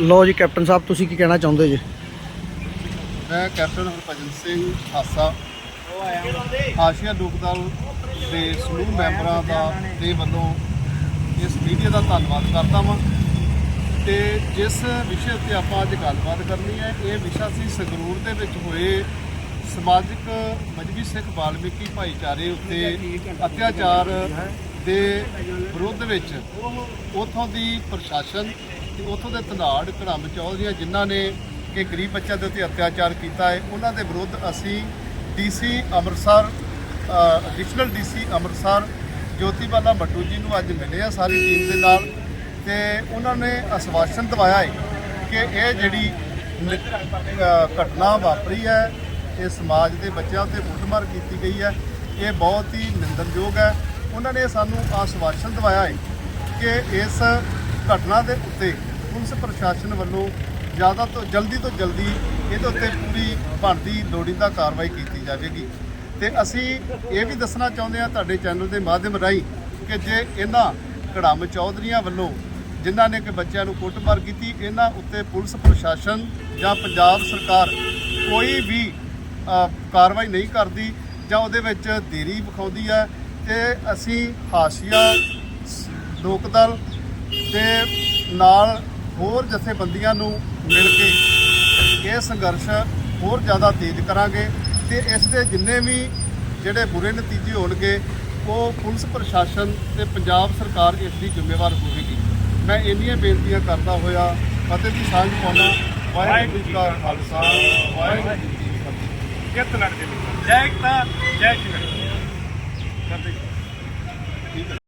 ਲੋ ਜੀ, ਕੈਪਟਨ ਸਾਹਿਬ, ਤੁਸੀਂ ਕੀ ਕਹਿਣਾ ਚਾਹੁੰਦੇ ਜੀ? ਮੈਂ ਕੈਪਟਨ ਹਰਭਜਨ ਸਿੰਘ ਹਾਸਾ ਆਸ਼ੀਆ ਲੋਕ ਦਲ ਦੇ ਸਮੂਹ ਮੈਂਬਰਾਂ ਦਾ ਦੇ ਵੱਲੋਂ ਇਸ ਮੀਡੀਆ ਦਾ ਧੰਨਵਾਦ ਕਰਦਾ ਹਾਂ ਤੇ ਜਿਸ ਵਿਸ਼ੇ ਉੱਤੇ ਆਪਾਂ ਅੱਜ ਗੱਲਬਾਤ ਕਰਨੀ ਹੈ, ਇਹ ਵਿਸ਼ਾ ਸੀ ਸੰਗਰੂਰ ਦੇ ਵਿੱਚ ਹੋਏ ਸਮਾਜਿਕ ਮਜਬੀ ਸਿੱਖ ਬਾਲਮੀਕੀ ਭਾਈਚਾਰੇ ਉੱਤੇ ਅਤਿਆਚਾਰ ਦੇ ਵਿਰੋਧ ਵਿੱਚ ਉਥੋਂ ਦੀ ਪ੍ਰਸ਼ਾਸਨ ਤੇ ਉਥੋਂ ਦੇ ਧਨਾੜ ਘੜੰਬ ਚੌਧਰੀਆਂ ਜਿਨ੍ਹਾਂ ਨੇ ਕਿ ਗਰੀਬ ਬੱਚਿਆਂ ਦੇ ਉੱਤੇ ਅਤਿਆਚਾਰ ਕੀਤਾ ਹੈ, ਉਹਨਾਂ ਦੇ ਵਿਰੁੱਧ ਅਸੀਂ DC Amritsar additional DC Amritsar Jyotibala Mattu ji ਨੂੰ ਅੱਜ ਮਿਲੇ ਆ ਸਾਰੀ ਟੀਮ ਦੇ ਨਾਲ ਤੇ ਉਹਨਾਂ ਨੇ ਆਸ਼ਵਾਸਨ ਦਿਵਾਇਆ ਹੈ ਕਿ ਇਹ ਜਿਹੜੀ ਘਟਨਾ ਵਾਪਰੀ ਹੈ, ਇਹ ਸਮਾਜ ਦੇ ਬੱਚਿਆਂ ਉੱਤੇ ਕੁੱਟਮਾਰ ਕੀਤੀ ਗਈ ਹੈ, ਇਹ ਬਹੁਤ ਹੀ ਨਿੰਦਣਯੋਗ ਹੈ। ਉਹਨਾਂ ਨੇ ਸਾਨੂੰ ਆਸ਼ਵਾਸਨ ਦਿਵਾਇਆ ਹੈ ਕਿ ਇਸ ਘਟਨਾ ਦੇ ਉੱਤੇ ਪੁਲਿਸ ਪ੍ਰਸ਼ਾਸਨ ਵੱਲੋਂ ਜ਼ਿਆਦਾ ਤੋਂ ਜਲਦੀ ਤੋਂ ਜਲਦੀ ਇਹਦੇ ਉੱਤੇ ਪੂਰੀ ਬਣਦੀ ਲੋੜੀਂਦਾ ਕਾਰਵਾਈ ਕੀਤੀ ਜਾਵੇਗੀ। ਤੇ ਅਸੀਂ ਇਹ ਵੀ ਦੱਸਣਾ ਚਾਹੁੰਦੇ ਹਾਂ ਤੁਹਾਡੇ ਚੈਨਲ ਦੇ ਮਾਧਿਅਮ ਰਾਹੀਂ ਕਿ ਜੇ ਇਹਨਾਂ ਕੜਾਮ ਚੌਧਰੀਆਂ ਵੱਲੋਂ ਜਿਨ੍ਹਾਂ ਨੇ ਕਿ ਬੱਚਿਆਂ ਨੂੰ ਕੁੱਟਮਾਰ ਕੀਤੀ, ਇਹਨਾਂ ਉੱਤੇ ਪੁਲਿਸ ਪ੍ਰਸ਼ਾਸਨ ਜਾਂ ਪੰਜਾਬ ਸਰਕਾਰ ਕੋਈ ਵੀ ਕਾਰਵਾਈ ਨਹੀਂ ਕਰਦੀ ਜਾਂ ਉਹਦੇ ਵਿੱਚ ਦੇਰੀ ਵਿਖਾਉਂਦੀ ਹੈ ਤੇ ਅਸੀਂ ਹਾਸ਼ੀਆ ਸ- ਲੋਕ ਦਲ ਤੇ ਨਾਲ ਹੋਰ ਜਥੇਬੰਦੀਆਂ ਨੂੰ ਮਿਲ ਕੇ ਇਹ ਸੰਘਰਸ਼ ਹੋਰ ਜ਼ਿਆਦਾ ਤੇਜ਼ ਕਰਾਂਗੇ ਤੇ ਇਸ ਦੇ ਜਿੰਨੇ ਵੀ ਜਿਹੜੇ ਬੁਰੇ ਨਤੀਜੇ ਹੋਣਗੇ ਉਹ ਪੁਲਿਸ ਪ੍ਰਸ਼ਾਸਨ ਤੇ ਪੰਜਾਬ ਸਰਕਾਰ ਇਸ ਦੀ ਜ਼ਿੰਮੇਵਾਰ ਹੋਵੇਗੀ। ਮੈਂ ਇੰਨੀਆਂ ਬੇਨਤੀਆਂ ਕਰਦਾ ਹੋਇਆ ਫਤਿਹ ਦੀ ਸਾਂਝ ਪਾਉਣਾ ਵਾਹਿਗੁਰੂ ਜੀ ਕਾ ਖਾਲਸਾ ਵਾਹਿਗੁਰੂ ਜੀ ਕੀ ਫਤਿਹ। ਕਿਤ ਲੜਦੇ ਨੇ ਜੈ ਇਕਤਾ ਜੈ ਸ਼ਿਵ ਠੀਕ ਹੈ।